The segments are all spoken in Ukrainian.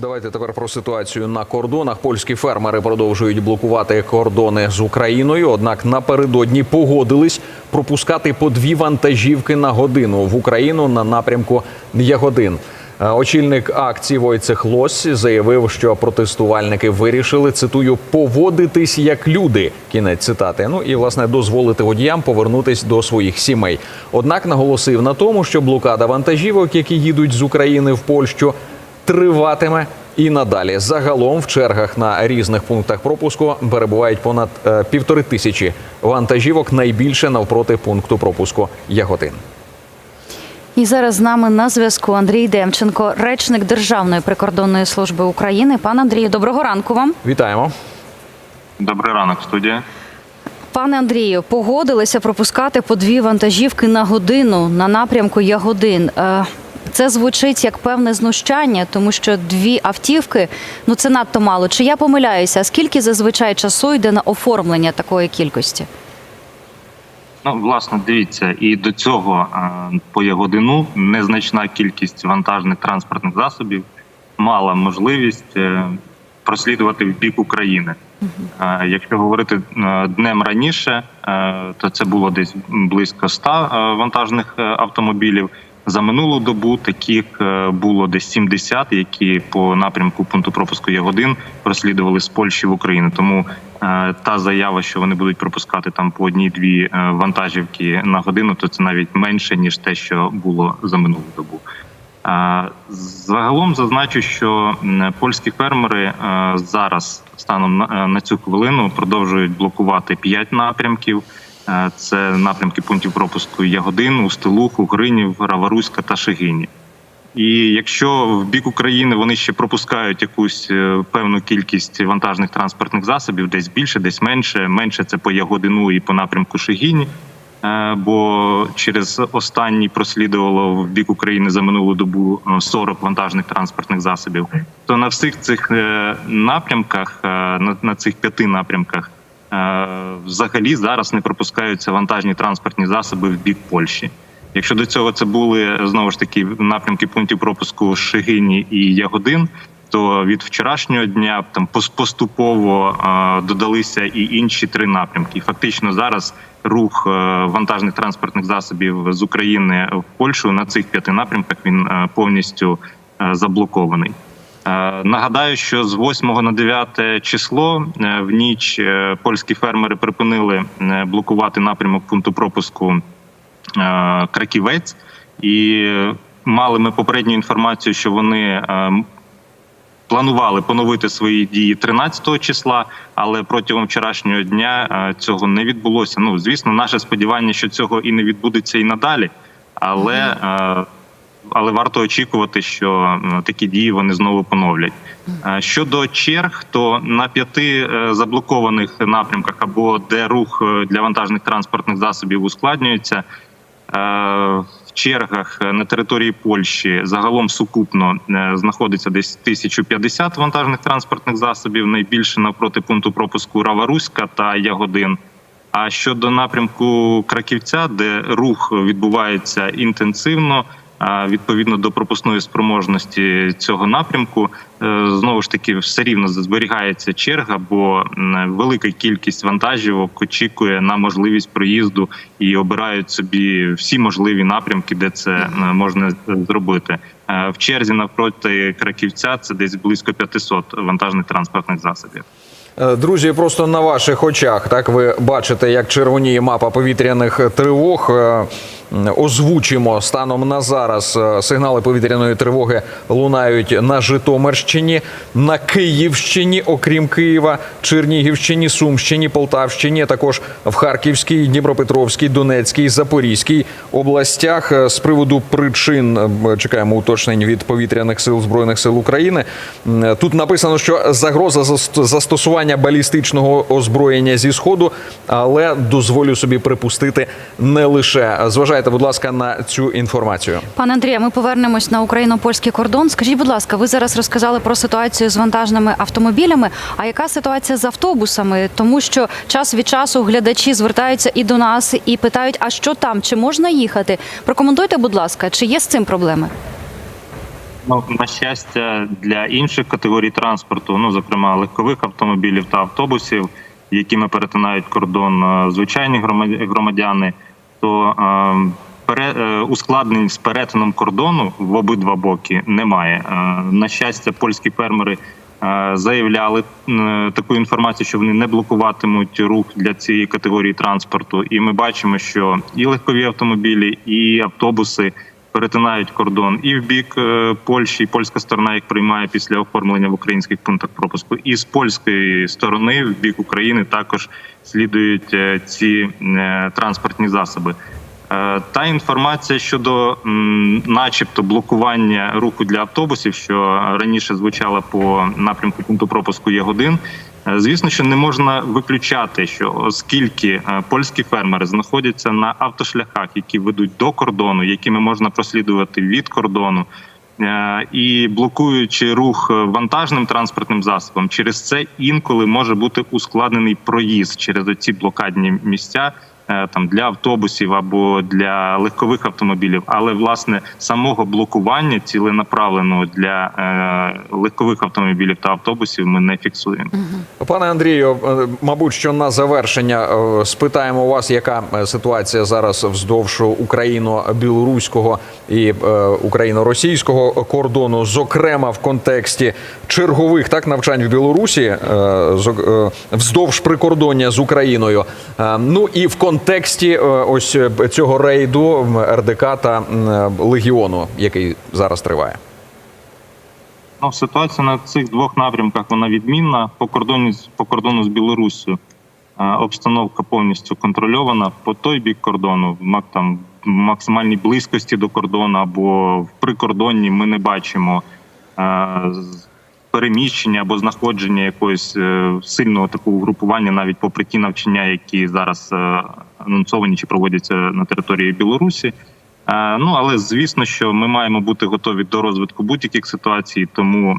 Давайте тепер про ситуацію на кордонах. Польські фермери продовжують блокувати кордони з Україною. Однак напередодні погодились пропускати по дві вантажівки на годину в Україну на напрямку Ягодин. Е, Очільник акції Войцех Лось заявив, що протестувальники вирішили цитую поводитись як люди. Кінець цитати. Ну і власне дозволити водіям повернутись до своїх сімей. Однак наголосив на тому, що блокада вантажівок, які їдуть з України в Польщу, триватиме і надалі. Загалом в чергах на різних пунктах пропуску перебувають понад е, півтори тисячі вантажівок, найбільше навпроти пункту пропуску Яготин. І зараз з нами на зв'язку Андрій Демченко, речник Державної прикордонної служби України. Пан Андрію, доброго ранку вам. Вітаємо. Добрий ранок, студія. Пане Андрію, погодилися пропускати по дві вантажівки на годину на напрямку Ягодин. Е, Це звучить як певне знущання, тому що дві автівки ну це надто мало. Чи я помиляюся? А Скільки зазвичай часу йде на оформлення такої кількості? Ну, власне, дивіться, і до цього е, по Ягодину незначна кількість вантажних транспортних засобів мала можливість е, прослідувати в бік України. Е, Якщо говорити днем раніше, то це було десь близько 100 е, вантажних автомобілів. За минулу добу таких е, було десь 70, які по напрямку пункту пропуску Ягодин прослідували з Польщі в Україну. Тому е, та заява, що вони будуть пропускати там по одній-дві е, вантажівки на годину, то це навіть менше ніж те, що було за минулу добу. Загалом зазначу, що польські фермери зараз станом на цю хвилину продовжують блокувати п'ять напрямків. Е, Це напрямки пунктів пропуску Ягодин, Устилух, Угринів, Раваруська та Шегині. І якщо в бік України вони ще пропускають якусь е, певну кількість вантажних транспортних засобів, десь більше, десь менше. Менше це по Ягодину і по напрямку Шегині. Е, Бо через останній прослідувало в бік України за минулу добу е, 40 вантажних транспортних засобів. То на всіх цих напрямках, на, цих п'яти напрямках, взагалі зараз не пропускаються вантажні транспортні засоби в бік Польщі. Якщо до цього це були знову ж таки напрямки пунктів пропуску Шигині і Ягодин, то від вчорашнього дня там поступово е, додалися і інші три напрямки. Фактично зараз рух е, вантажних транспортних засобів з України в Польщу на цих п'яти напрямках він е, повністю е, заблокований. Е, Нагадаю, що з 8 на 9 число е, в ніч е, польські фермери припинили блокувати напрямок пункту пропуску Краківець, і мали ми попередню інформацію, що вони планували поновити свої дії 13 числа, але протягом вчорашнього дня цього не відбулося. Ну звісно, наше сподівання, що цього і не відбудеться і надалі, але. Але варто очікувати, що такі дії вони знову поновлять. Щодо черг, то на п'яти е, заблокованих напрямках або де рух е, для вантажних транспортних засобів ускладнюється. е, В чергах на території Польщі загалом сукупно знаходиться десь 1050 вантажних транспортних засобів. Найбільше навпроти пункту пропуску Раваруська та Ягодин. А щодо напрямку Краківця, де рух відбувається інтенсивно, відповідно до пропускної спроможності цього напрямку, е, знову ж таки все рівно зберігається черга, бо велика кількість вантажівок очікує на можливість проїзду і обирають собі всі можливі напрямки, де це е, можна зробити. Е, В черзі навпроти Краківця це десь близько 500 вантажних транспортних засобів. Е, Друзі, просто на ваших очах, так ви бачите, як червоніє мапа повітряних тривог. Е, Озвучимо станом на зараз е, сигнали повітряної тривоги лунають на Житомирщині, на Київщині, окрім Києва, Чернігівщині, Сумщині, Полтавщині, також в Харківській, Дніпропетровській, Донецькій, Запорізькій областях. З приводу причин чекаємо уточнень від повітряних сил збройних сил України. Тут написано, що загроза заст- застосування балістичного озброєння зі сходу, але дозволю собі припустити не лише. Зважайте, будь ласка, на цю інформацію. Пане Андрія, ми повернемось на україно-польський кордон. Скажіть, будь ласка, ви зараз розказали про ситуацію з вантажними автомобілями. А яка ситуація з автобусами? Тому що час від часу глядачі звертаються і до нас і питають, а що там, чи можна їхати? Прокоментуйте, будь ласка, чи є з цим проблеми? На щастя, для інших категорій транспорту, ну зокрема легкових автомобілів та автобусів, якими перетинають кордон е, звичайні громадя- громадяни, то е, пере, е, ускладнень з перетином кордону в обидва боки немає. На щастя, польські фермери заявляли таку інформацію, що вони не блокуватимуть рух для цієї категорії транспорту. І ми бачимо, що і легкові автомобілі, і автобуси перетинають кордон і в бік е, Польщі, і польська сторона їх приймає після оформлення в українських пунктах пропуску, і з польської сторони в бік України також слідують е, ці е, транспортні засоби. Та інформація щодо, начебто, блокування руху для автобусів, що раніше звучала по напрямку пункту пропуску Ягодин. е, Звісно, що не можна виключати, що оскільки е, польські фермери знаходяться на автошляхах, які ведуть до кордону, якими можна прослідувати від кордону, е, і блокуючи рух е, вантажним транспортним засобом, через це інколи може бути ускладнений проїзд через оці блокадні місця. Е, Там для автобусів або для легкових автомобілів, але власне самого блокування ціленаправленого для е, легкових автомобілів та автобусів ми не фіксуємо. Пане Андрію, е, мабуть, що на завершення спитаємо вас, яка ситуація зараз вздовж україно-білоруського і україно-російського кордону, зокрема в контексті чергових так навчань в Білорусі, вздовж прикордоння з Україною. Ну і в контексті е, ось е, цього рейду РДК та е, Легіону, який зараз триває. Ну, ситуація на цих двох напрямках вона відмінна. По кордоні з- по кордону з Білоруссю обстановка повністю контрольована. По той бік кордону, там в максимальній близькості до кордону або в прикордонні, ми не бачимо переміщення або знаходження якогось е, сильного такого групування, навіть попри ті навчання, які зараз е, анонсовані чи проводяться на території Білорусі. Е, Ну але звісно, що ми маємо бути готові до розвитку будь-яких ситуацій, тому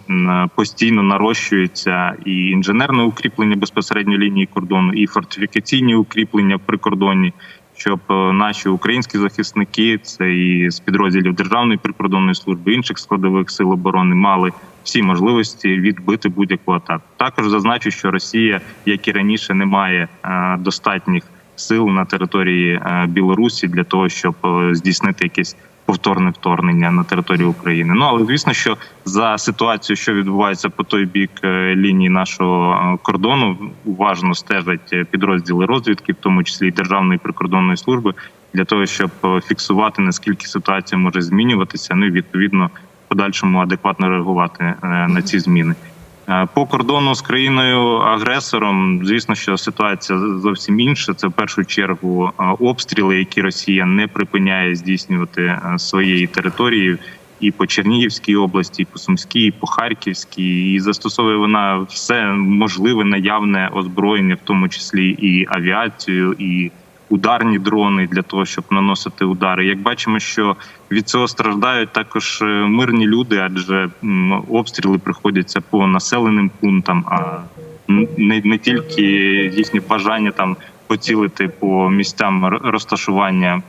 постійно нарощується і інженерне укріплення безпосередньо лінії кордону, і фортифікаційні укріплення в прикордонні, щоб наші українські захисники, це і з підрозділів Державної прикордонної служби інших складових сил оборони, мали всі можливості відбити будь-яку атаку. Також зазначу, що Росія, як і раніше, не має е, достатніх сил на території е, Білорусі для того, щоб е, здійснити якесь повторне вторгнення на територію України. Ну але звісно, що за ситуацією, що відбувається по той бік лінії нашого кордону, уважно стежать підрозділи розвідки, в тому числі і Державної прикордонної служби, для того, щоб фіксувати наскільки ситуація може змінюватися. Ну і відповідно подальшому адекватно реагувати е, на ці зміни. Е, По кордону з країною агресором, звісно, що ситуація зовсім інша. Це в першу чергу е, обстріли, які Росія не припиняє здійснювати е, своєї території. І по Чернігівській області, і по Сумській, і по Харківській, і застосовує вона все можливе наявне озброєння, в тому числі і авіацію, і ударні дрони для того, щоб наносити удари. Як бачимо, що від цього страждають також е, мирні люди, адже обстріли приходяться по населеним пунктам, а не, не тільки їхнє бажання там поцілити по місцям розташування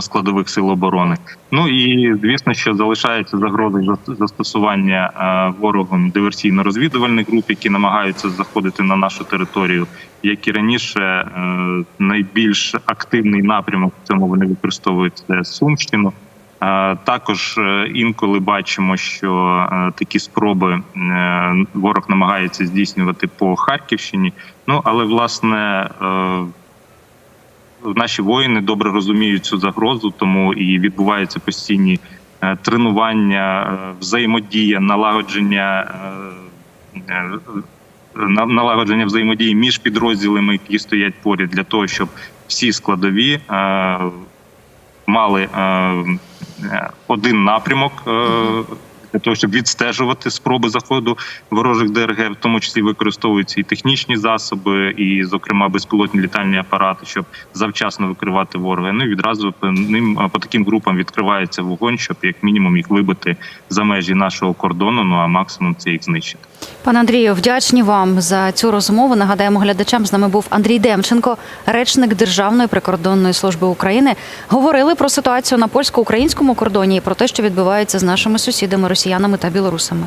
складових сил оборони. Ну і звісно, що залишається загроза застосування е, ворогом диверсійно-розвідувальних груп, які намагаються заходити на нашу територію. Як і раніше, е, найбільш активний напрямок в цьому вони використовують це Сумщину. Е, Також е, інколи бачимо, що е, такі спроби е, ворог намагається здійснювати по Харківщині. Ну але власне е, наші воїни добре розуміють цю загрозу, тому і відбуваються постійні е, тренування, е, взаємодія, налагодження. е, на- Налагодження взаємодії між підрозділами, які стоять поряд, для того, щоб всі складові мали один напрямок для того, щоб відстежувати спроби заходу ворожих ДРГ, в тому числі використовуються і технічні засоби, і, зокрема, безпілотні літальні апарати, щоб завчасно викривати ворога. Ну і відразу по ним по таким групам відкривається вогонь, щоб як мінімум їх вибити за межі нашого кордону. Ну а максимум це їх знищити. Пане Андрію, вдячні вам за цю розмову. Нагадаємо глядачам. З нами був Андрій Демченко, речник Державної прикордонної служби України. Говорили про ситуацію на польсько-українському кордоні і про те, що відбувається з нашими сусідами, росіянами та білорусами.